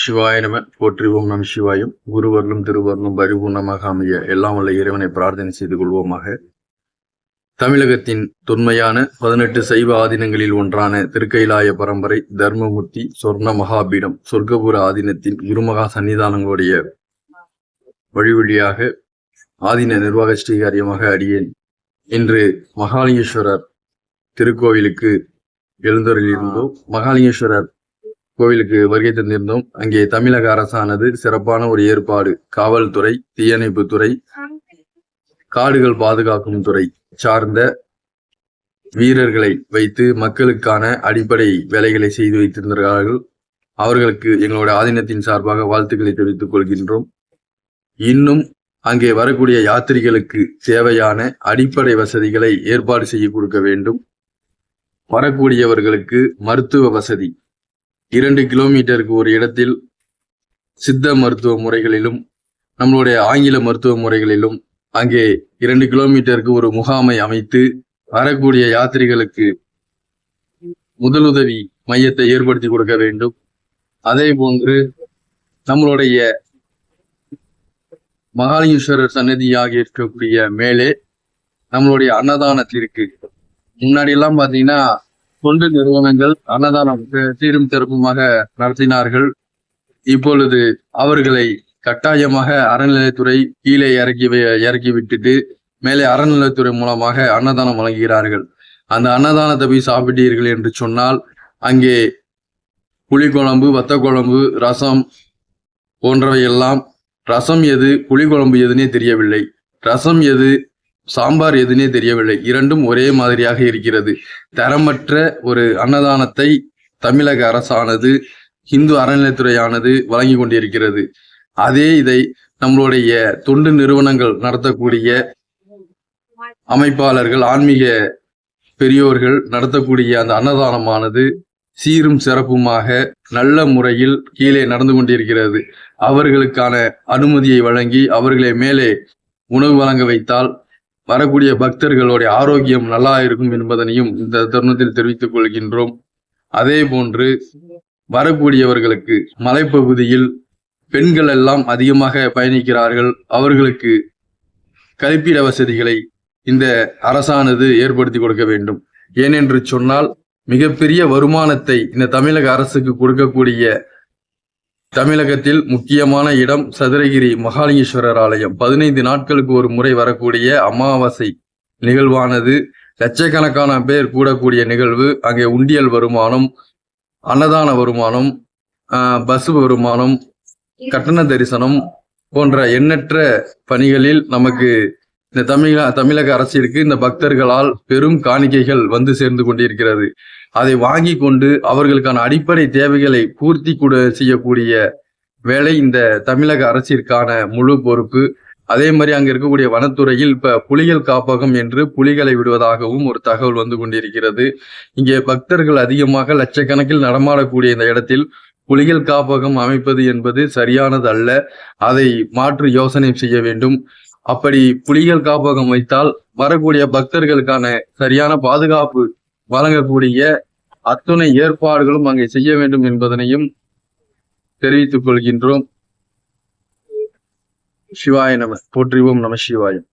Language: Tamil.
சிவாய நம. போற்றிவோம் நம் சிவாயும். குருவர்களும் திருவர்களும் பரிபூர்ணமாக அமைய எல்லாம் உள்ள இறைவனை பிரார்த்தனை செய்து கொள்வோமாக. தமிழகத்தின் தொன்மையான பதினெட்டு சைவ ஆதீனங்களில் ஒன்றான திருக்கைலாய பரம்பரை தர்மமூர்த்தி சொர்ண மகாபீடம் சொர்க்கபுர ஆதீனத்தின் குருமகா சன்னிதானங்களுடைய வழி வழியாக ஆதீன நிர்வாக ஸ்ரீகாரியமாக அடியேன். இன்று மகாலிங்கேஸ்வரர் திருக்கோவிலுக்கு எழுந்தருளியிருந்தோம். மகாலிங்கேஸ்வரர் கோவிலுக்கு வருகை தந்திருந்தோம். அங்கே தமிழக அரசானது சிறப்பான ஒரு ஏற்பாடு. காவல்துறை தீயணைப்பு துறை காடுகள் பாதுகாக்கும் துறை சார்ந்த வீரர்களை வைத்து மக்களுக்கான அடிப்படை வேலைகளை செய்து வைத்திருந்தார்கள். அவர்களுக்கு எங்களுடைய ஆதீனத்தின் சார்பாக வாழ்த்துக்களை தெரிவித்துக் கொள்கின்றோம். இன்னும் அங்கே வரக்கூடிய யாத்திரிகளுக்கு தேவையான அடிப்படை வசதிகளை ஏற்பாடு செய்ய கொடுக்க வேண்டும். வரக்கூடியவர்களுக்கு மருத்துவ வசதி இரண்டு கிலோமீட்டருக்கு ஒரு இடத்தில் சித்த மருத்துவ முறைகளிலும் நம்மளுடைய ஆங்கில மருத்துவ முறைகளிலும் அங்கே இரண்டு கிலோமீட்டருக்கு ஒரு முகாமை அமைத்து வரக்கூடிய யாத்திரிகளுக்கு முதலுதவி மையத்தை ஏற்படுத்தி கொடுக்க வேண்டும். அதே போன்று நம்மளுடைய மகாலிங்கேஸ்வரர் சன்னதியாக இருக்கக்கூடிய மேலே நம்மளுடைய அன்னதானத்திற்கு முன்னாடி எல்லாம் பாத்தீங்கன்னா தொண்டு நிறுவனங்கள் அன்னதானம் சீரும் சிறப்புமாக நடத்தினார்கள். இப்பொழுது அவர்களை கட்டாயமாக அறநிலையத்துறை கீழே இறக்கி இறக்கி விட்டுட்டு மேலே அறநிலையத்துறை மூலமாக அன்னதானம் வழங்குகிறார்கள். அந்த அன்னதானத்தை போய் சாப்பிட்டீர்கள் என்று சொன்னால் அங்கே புளிக்குழம்பு வத்த குழம்பு ரசம் போன்றவை எல்லாம் ரசம் எது புளிக்குழம்பு எதுனே தெரியவில்லை. ரசம் எது சாம்பார் எதுனே தெரியவில்லை. இரண்டும் ஒரே மாதிரியாக இருக்கிறது. தரமற்ற ஒரு அன்னதானத்தை தமிழக அரசானது இந்து அறநிலைத்துறையானது வழங்கி கொண்டிருக்கிறது. அதே இதை நம்மளுடைய தொண்டு நிறுவனங்கள் நடத்தக்கூடிய அமைப்பாளர்கள் ஆன்மீக பெரியோர்கள் நடத்தக்கூடிய அந்த அன்னதானமானது சீரும் சிறப்புமாக நல்ல முறையில் கீழே நடந்து கொண்டிருக்கிறது. அவர்களுக்கான அனுமதியை வழங்கி அவர்களை மேலே உணவு வழங்க வைத்தால் வரக்கூடிய பக்தர்களுடைய ஆரோக்கியம் நல்லா இருக்கும் என்பதனையும் இந்த தருணத்தில் தெரிவித்துக் கொள்கின்றோம். அதே போன்று வரக்கூடியவர்களுக்கு மலைப்பகுதியில் பெண்கள் எல்லாம் அதிகமாக பயணிக்கிறார்கள். அவர்களுக்கு கழிப்பிட வசதிகளை இந்த அரசானது ஏற்படுத்தி கொடுக்க வேண்டும். ஏனென்று சொன்னால் மிகப்பெரிய வருமானத்தை இந்த தமிழக அரசுக்கு கொடுக்கக்கூடிய தமிழகத்தில் முக்கியமான இடம் சதுரகிரி மகாலிங்கேஸ்வரர் ஆலயம். பதினைந்து நாட்களுக்கு ஒரு முறை வரக்கூடிய அமாவாசை நிகழ்வானது. லட்சக்கணக்கான பேர் கூடக்கூடிய நிகழ்வு. அங்கே உண்டியல் வருமானம் அன்னதான வருமானம் பஸ் வருமானம் கட்டண தரிசனம் போன்ற எண்ணற்ற பணிகளில் நமக்கு இந்த தமிழ தமிழக அரசிற்கு இந்த பக்தர்களால் பெரும் காணிக்கைகள் வந்து சேர்ந்து கொண்டிருக்கிறது. அதை வாங்கி கொண்டு அவர்களுக்கான அடிப்படை தேவைகளை பூர்த்தி கூட செய்யக்கூடிய வேலை இந்த தமிழக அரசிற்கான முழு பொறுப்பு. அதே மாதிரி அங்க இருக்கக்கூடிய வனத்துறையில் இப்ப புலிகள் காப்பகம் என்று புலிகளை விடுவதாகவும் ஒரு தகவல் வந்து கொண்டிருக்கிறது. இங்கே பக்தர்கள் அதிகமாக லட்சக்கணக்கில் நடமாடக்கூடிய இந்த இடத்தில் புலிகள் காப்பகம் அமைப்பது என்பது சரியானது அல்ல. அதை மாற்று யோசனை செய்ய வேண்டும். அப்படி புலிகள் காப்பகம் வைத்தால் வரக்கூடிய பக்தர்களுக்கான சரியான பாதுகாப்பு வழங்கக்கூடிய அத்துணை ஏற்பாடுகளும் அங்கே செய்ய வேண்டும் என்பதனையும் தெரிவித்துக் கொள்கின்றோம். சிவாய நம போற்றிவோம் நம சிவாயம்